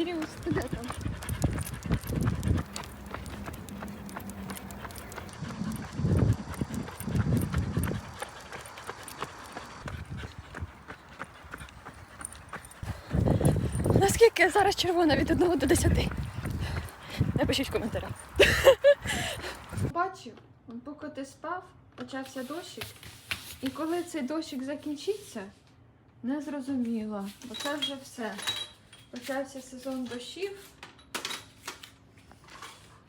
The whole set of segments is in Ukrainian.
Ірюс, ти де там? Наскільки зараз червона від 1 до 10? Напишіть в коментарях. Бачив, поки ти спав, почався дощик. І коли цей дощик закінчиться, не зрозуміло. Бо це вже все. Почався сезон дощів.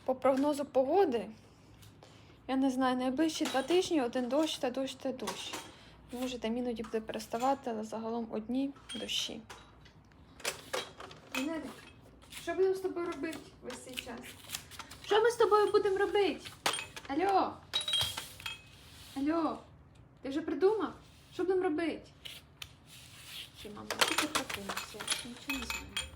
По прогнозу погоди, я не знаю, найближчі два тижні один дощ та дощ та дощ. Може, там іноді буде переставати, але загалом одні дощі. Нелі, що будемо з тобою робити весь цей час? Що ми з тобою будемо робити? Алло? Алло? Ти вже придумав? Що будемо робити? Чи мабуть, тільки прокинувся, я нічого не знаю.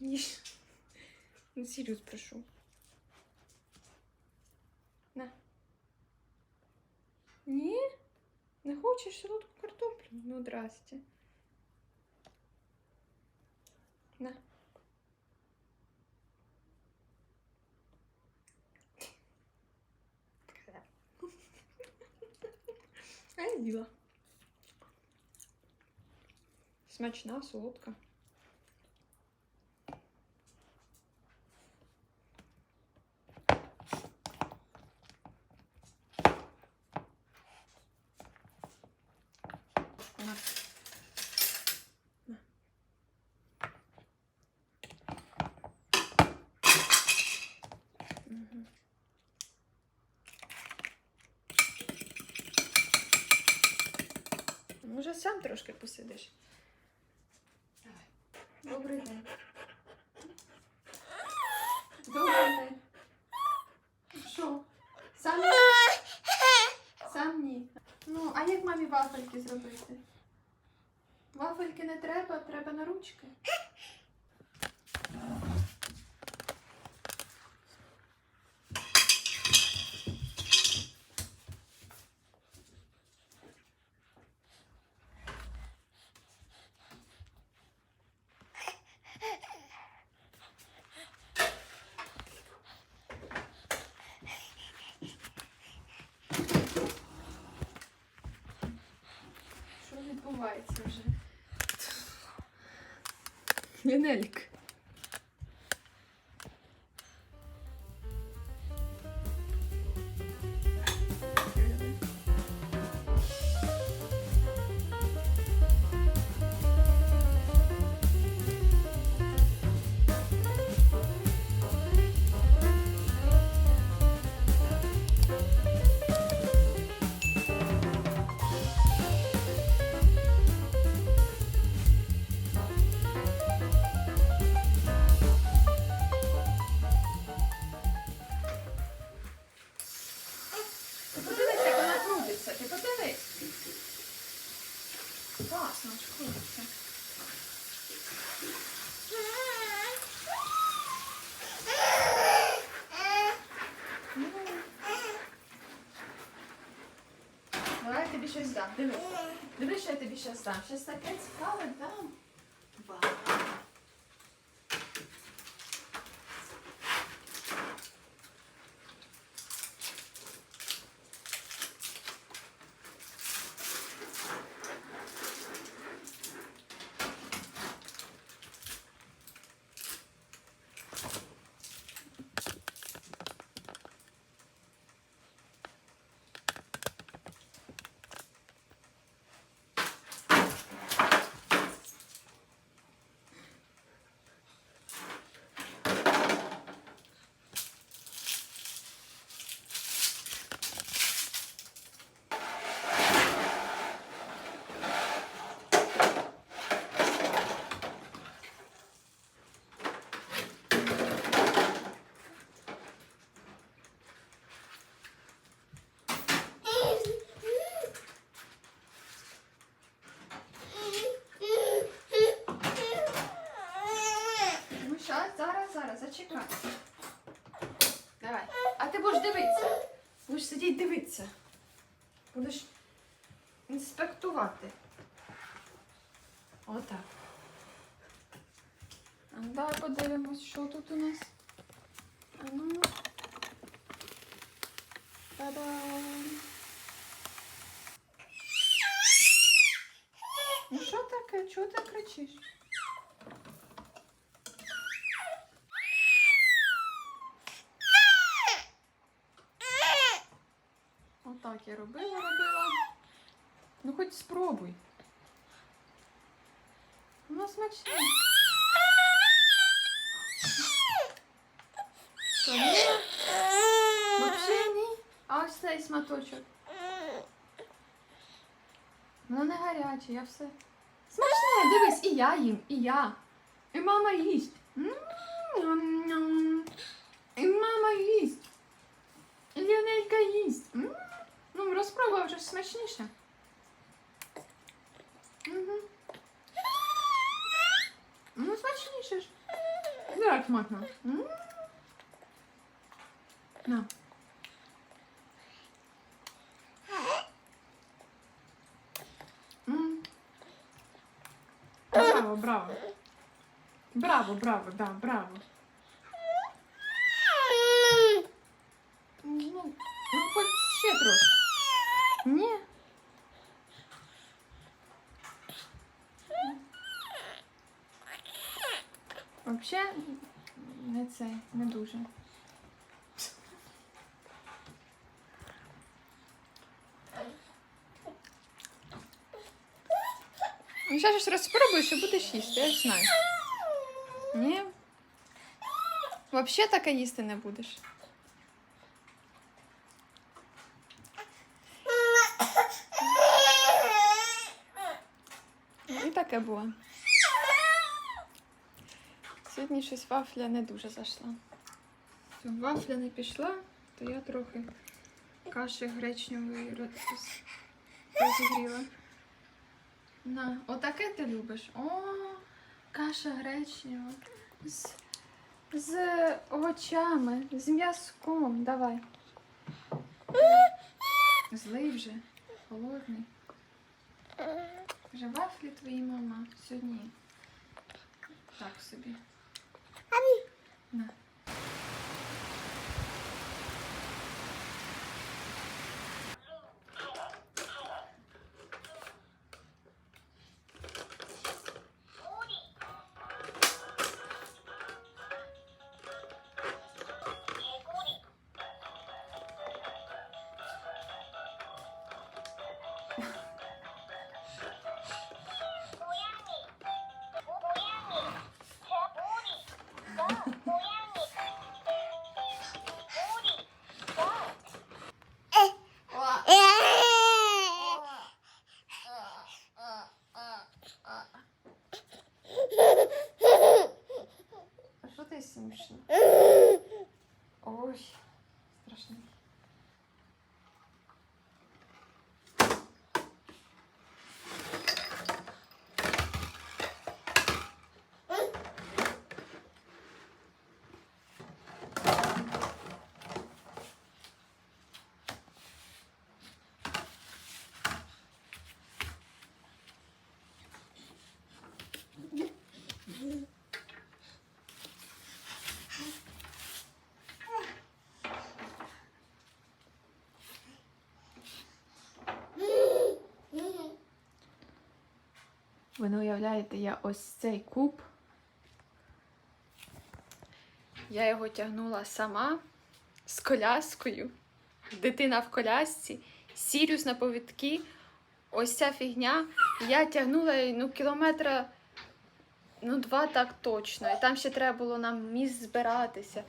Їж. Ну, Сіріус прошу. На. Ні? Не хочеш солодку картоплю? Ну, здрасте. На. А я діла. Смачна, солодка. Може, сам трошки посидиш. Давай. Добрий день. Добрий день. Що? Сам? Сам ні. Ну, а як мамі вафельки зробити? Вафельки не треба, треба на ручки. Що відбувається вже? Лінелік. Давай я тобі щось дам. Диви. Диви, що я тобі щось дам. Щось таке цікаве дам. Вау. Давай. А ти будеш дивитися. Будеш сидіти дивитися. Будеш інспектувати. Отак. А давай подивимось, що тут у нас. А ну. Та-дам! Ну що таке? Чого ти кричиш? я робила, робила. Ну хоч спробуй. Воно смачне. Що, ні? Вообще ні. А ось цей сматочок. Воно не гаряче, я все. Смачне, дивись, і я їм, і я. І мама їсть. М-м-м. І мама їсть. І Ліонелька їсть. Ну, розпробував вже смачніше. Угу. Ну, смачніше ж. Як смачно. М. На. Браво, браво. Браво, браво, да, браво. Ну, ну хоч ще трошки. Ні. Взагалі, не це, не дуже. Ну, зараз щось розпробуєш і будеш їсти, я ж знаю. Ні. Взагалі таке їсти не будеш. І таке було. Сьогодні щось вафля не дуже зайшла. Вафля не пішла, то я трохи каші гречневої розігріла. На, отаке ти любиш. О, каша гречнева. З, з овочами, з м'язком. Давай. Злий вже, холодний. Вже вафлі твої мама сьогодні. Так собі. На. Що ти смішно? Ой, страшно. Ви не уявляєте, я ось цей куб. Я його тягнула сама з коляскою. Дитина в колясці, Сіріус на повідки. Ось ця фігня. Я тягнула ну, кілометра ну, два так точно. І там ще треба було нам місць збиратися.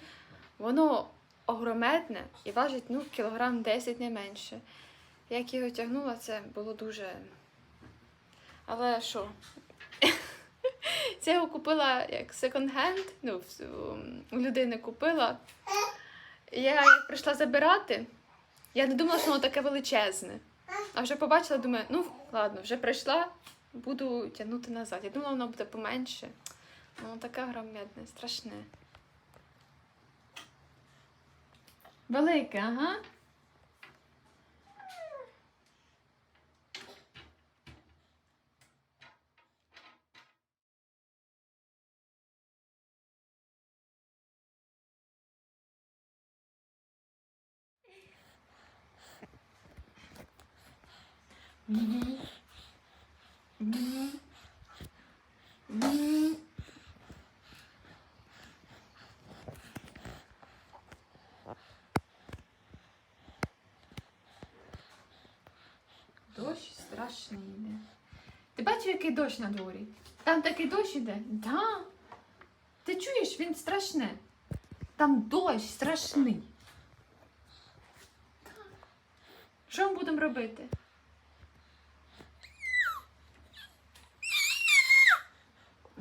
Воно огрометне і важить ну, кілограм 10 не менше. Як його тягнула, це було дуже. Але що? Це його купила як секонд-хенд. Ну, у людини купила. Я прийшла забирати, я не думала, що воно таке величезне. А вже побачила, думаю, ну ладно, вже прийшла, буду тягнути назад. Я думала, воно буде поменше. Воно таке громадне, страшне. Велике, ага. Дощ страшний йде. Ти бачив, який дощ на дворі? Там такий дощ іде? Да. Ти чуєш, він страшне. Там дощ страшний. Що ми будемо робити?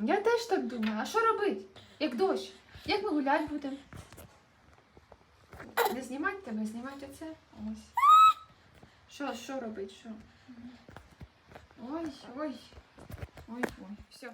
Я теж так думаю. А що робити? Як дощ? Як ми гуляти будемо? Не знімати тебе, знімати оце. Ось. Що, що робить? Що? Ой, ой. Ой, ой. Все.